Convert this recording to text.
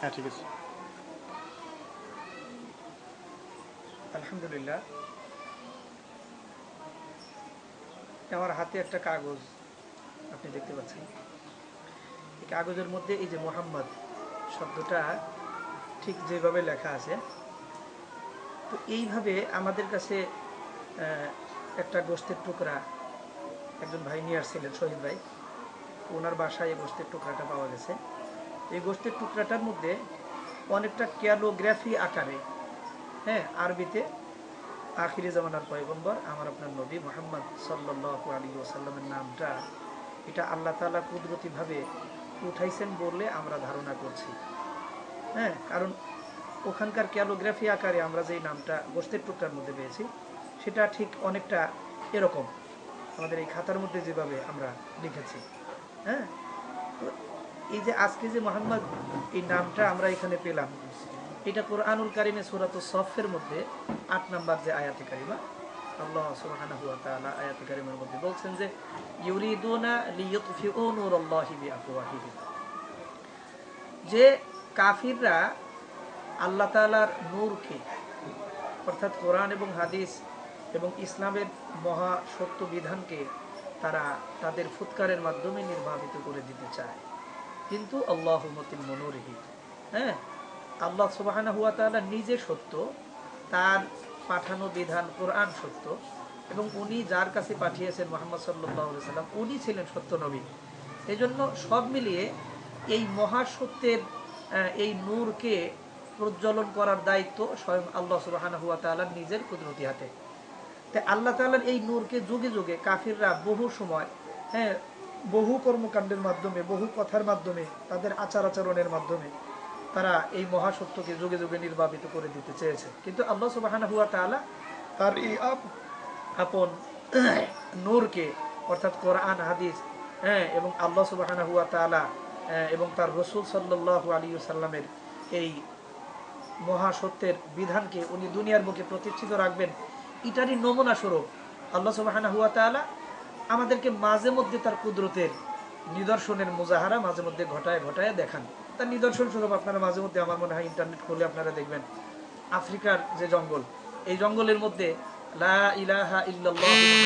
হ্যাঁ ঠিক আছে। আলহামদুলিল্লাহ। আমার হাতে একটা কাগজ, আপনি দেখতে পাচ্ছেন। এই কাগজের মধ্যে এই যে মোহাম্মদ শব্দটা ঠিক যেভাবে লেখা আছে, তো এইভাবে আমাদের কাছে একটা গোস্তের টুকরা একজন ভাই নিয়ে আসছিলেন, শহীদ ভাই। ওনার বাসায় এই গোস্তের টুকরাটা পাওয়া গেছে। এই গোস্তের টুকরাটার মধ্যে অনেকটা ক্যালোগ্রাফি আকারে হ্যাঁ আরবিতে আখিরি জামানার পয়গম্বর আমার আপনার নবী মোহাম্মদ সাল্লাহ আলী ওসাল্লামের নামটা এটা আল্লাহ তালা কুদরতিভাবে উঠাইছেন বললে আমরা ধারণা করছি। হ্যাঁ কারণ ওখানকার ক্যালোগ্রাফি আকারে আমরা যেই নামটা গোস্তের টুকরার মধ্যে পেয়েছি, সেটা ঠিক অনেকটা এরকম। আমাদের এই খাতার মধ্যে যেভাবে আমরা লিখেছি হ্যাঁ এই যে আজকে যে মোহাম্মদ, এই নামটা আমরা এখানে পেলাম, এটা কোরআনুল কারিমে সুরাত সফের মধ্যে আট নাম্বার যে আয়াতে কারিমা, আল্লাহ তাআলা আয়াতে কারিমের মধ্যে বলছেন যে যে কাফিররা আল্লাহ নূরকে, অর্থাৎ কোরআন এবং হাদিস এবং ইসলামের মহা সত্য বিধানকে তারা তাদের ফুৎকারের মাধ্যমে নির্বাহিত করে দিতে চায়। কিন্তু আল্লাহ মতিল মনোরহি হ্যাঁ? আল্লাহ সুবাহানা হুয়া তাআলা নিজে সত্য, তার পাঠানো বিধান কোরআন সত্য, এবং উনি যার কাছে পাঠিয়েছেন মোহাম্মদ সাল্লাহ সাল্লাম উনি ছিলেন সত্য নবী। এই জন্য সব মিলিয়ে এই মহাসত্যের এই নূরকে প্রজ্বলন করার দায়িত্ব স্বয়ং আল্লাহ সুবাহানা হুয়া তাআলার নিজের কুদরতি হাতে। তাই আল্লাহ তাআলার এই নূরকে যুগে যুগে কাফিররা বহু সময় হ্যাঁ বহু কর্মকাণ্ডের মাধ্যমে বহু কথার মাধ্যমে তাদের আচার আচরণের মাধ্যমে তারা এই মহাসত্যকে যুগে যুগে নির্বাপিত করে দিতে চেয়েছে। কিন্তু আল্লাহ সুবাহানা হুয়া তাআলা তার এই আপ- আপন নূরকে অর্থাৎ কোরআন হাদিস হ্যাঁ এবং আল্লাহ সুবাহানা হুয়া তাআলা হ্যাঁ, এবং তার রসুল সাল্লাহ আলী সাল্লামের এই মহাসত্যের বিধানকে উনি দুনিয়ার বুকে প্রতিষ্ঠিত রাখবেন এটারই নমুনা স্বরূপ আল্লাহ সুবাহানা হুয়া তাআলা আমাদেরকে মাঝে মধ্যে তার কুদরতের নিদর্শনের মুজাহারা মাঝে মধ্যে ঘটায় ঘটায় দেখান। তার নিদর্শন স্বরূপ আপনারা মাঝে মধ্যে, আমার মনে হয় ইন্টারনেট খুলে আপনারা দেখবেন। আফ্রিকার যে জঙ্গল, এই জঙ্গলের মধ্যে লা ইলাহা ইল্লাল্লাহু